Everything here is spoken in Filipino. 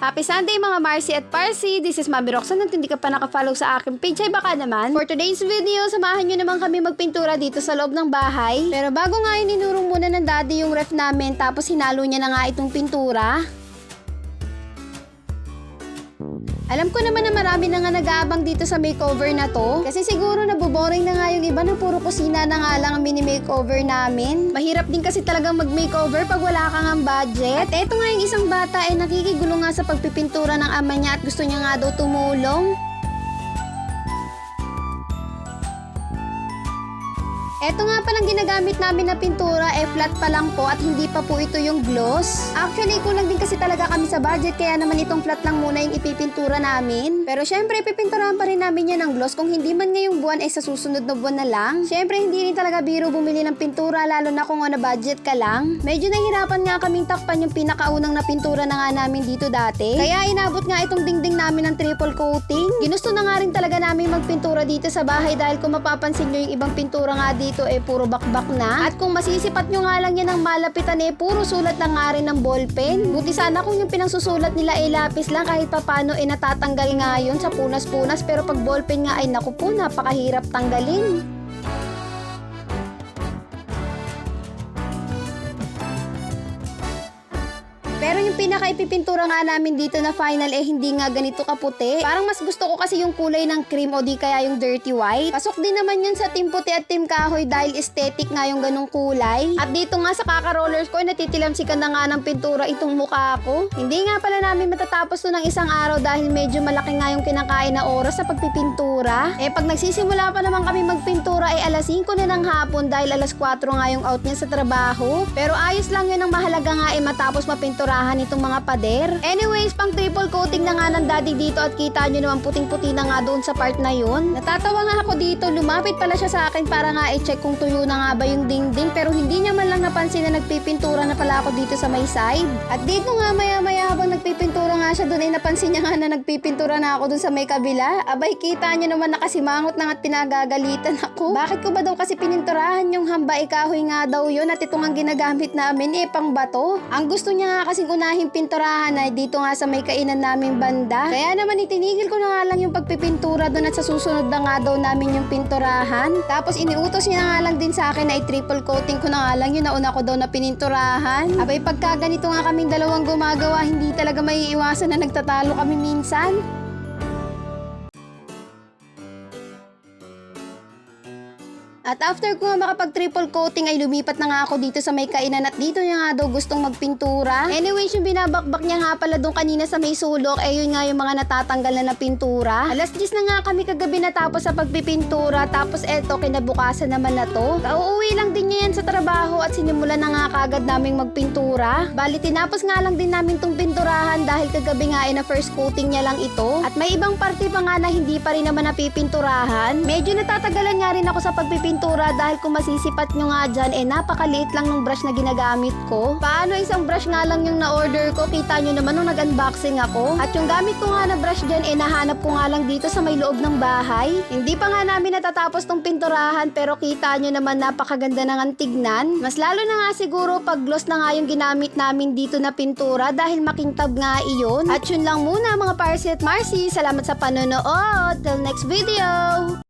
Happy Sunday mga Marcy at Parsi! This is Mami Roxanne at hindi ka pa nakafollow sa aking page ay baka naman. For today's video, samahan nyo naman kami magpintura dito sa loob ng bahay. Pero bago nga ininurong muna ng daddy yung ref namin tapos hinalo niya na nga itong pintura. Alam ko naman na marami na nga nag-aabang dito sa makeover na to. Kasi siguro naboboring na nga yung iba na puro kusina na nga lang ang mini-makeover namin. Mahirap din kasi talagang mag-makeover pag wala kang ang budget. At eto nga yung isang bata ay nakikigulo nga sa pagpipintura ng ama niya at gusto niya nga daw tumulong. Eto nga palang ginagamit namin na pintura, eh flat pa lang po at hindi pa po ito yung gloss. Actually, kulang din kasi talaga kami sa budget kaya naman itong flat lang muna yung ipipintura namin. Pero syempre, ipipinturahan pa rin namin yan ng gloss kung hindi man ngayong buwan ay sa susunod na buwan na lang. Syempre, hindi rin talaga biro bumili ng pintura lalo na kung ano budget ka lang. Medyo nahirapan nga kaming takpan yung pinakaunang na pintura na nga namin dito dati. Kaya inabot nga itong dingding namin ng triple coating. Ginusto na nga rin talaga namin magpintura dito sa bahay dahil kung mapapansin nyo yung ibang pintura nga dito eh puro bakbak na. At kung masisipat nyo nga lang yan ng malapitan eh puro sulat na nga rin ng ballpen. Buti sana kung yung pinangsusulat nila ay lapis lang kahit papano eh natatanggal nga yun sa punas-punas pero pag ballpen nga ay naku po napakahirap tanggalin. Pero yung pinaka ipipintura nga namin dito na final eh hindi nga ganito kaputi. Parang mas gusto ko kasi yung kulay ng cream o di kaya yung dirty white. Pasok din naman yun sa team puti at team kahoy dahil aesthetic nga yung ganong kulay. At dito nga sa kaka-rollers ko natitilamsikan na nga ng pintura itong mukha ko. Hindi nga pala namin matatapos to ng isang araw dahil medyo malaki nga yung kinakain na oras sa pagpipintura. Eh pag nagsisimula pa naman kami magpintura ay alas 5 na ng hapon dahil alas 4 nga yung out niya sa trabaho. Pero ayos lang yun ang mahalaga nga ay matapos mapinturahan itong mga pader. Anyways, pang triple coating na nga ng daddy dito at kita nyo naman puting-puti na nga doon sa part na yun. Natatawa nga ako dito, lumapit pala siya sa akin para nga i-check kung tuyo na nga ba yung dingding pero hindi niya napansin na nagpipintura na pala ako dito sa may side. At dito nga maya-maya habang nagpipintura nga siya doon ay napansin niya nga na nagpipintura na ako doon sa may kabila. Abay, kita niyo naman nakasimangot na nga at pinagagalitan ako. Bakit ko ba daw kasi pininturahan yung hamba ikahoy nga daw yun at ito nga ginagamit namin eh pang bato. Ang gusto niya nga kasing unahin pinturahan ay dito nga sa may kainan naming banda. Kaya naman itinigil ko na nga lang yung pagpipintura doon at sa susunod na nga daw namin yung pinturahan. Tapos iniutos niya nga lang din sa akin na i-triple coating ko na nga lang yun nauna ko daw na pininturahan. Abay pagka ganito nga kaming dalawang gumagawa, hindi talaga may iwasan na nagtatalo kami minsan. At after ko nga makapag triple coating ay lumipat na nga ako dito sa may kainan at dito niya nga daw gustong magpintura. Anyways, yung binabakbak niya nga pala doon kanina sa may sulok, eh yun nga yung mga natatanggal na na pintura. Alas 10 na nga kami kagabi natapos sa pagpipintura tapos eto kinabukasan naman na to. Kauuwi lang din niya yan sa trabaho at sinimulan na nga kagad naming magpintura. Bali tinapos nga lang din namin tong pinturahan dahil kagabi nga ay na first coating niya lang ito. At may ibang parte pa nga na hindi pa rin naman napipinturahan. Medyo natatagalan nga rin ako sa pagpipintura dahil kung masisipat nyo nga dyan, eh napakaliit lang ng brush na ginagamit ko. Paano isang brush nga lang yung na-order ko, kita nyo naman nung nag-unboxing ako. At yung gamit ko nga na brush dyan, eh nahanap ko nga lang dito sa may loob ng bahay. Hindi pa nga namin natatapos tong pinturahan pero kita nyo naman napakaganda na nga tignan. Mas lalo na nga siguro pag gloss na nga yung ginamit namin dito na pintura dahil makintab nga iyon. At yun lang muna mga Parsi at Marcy. Salamat sa panonood. Till next video!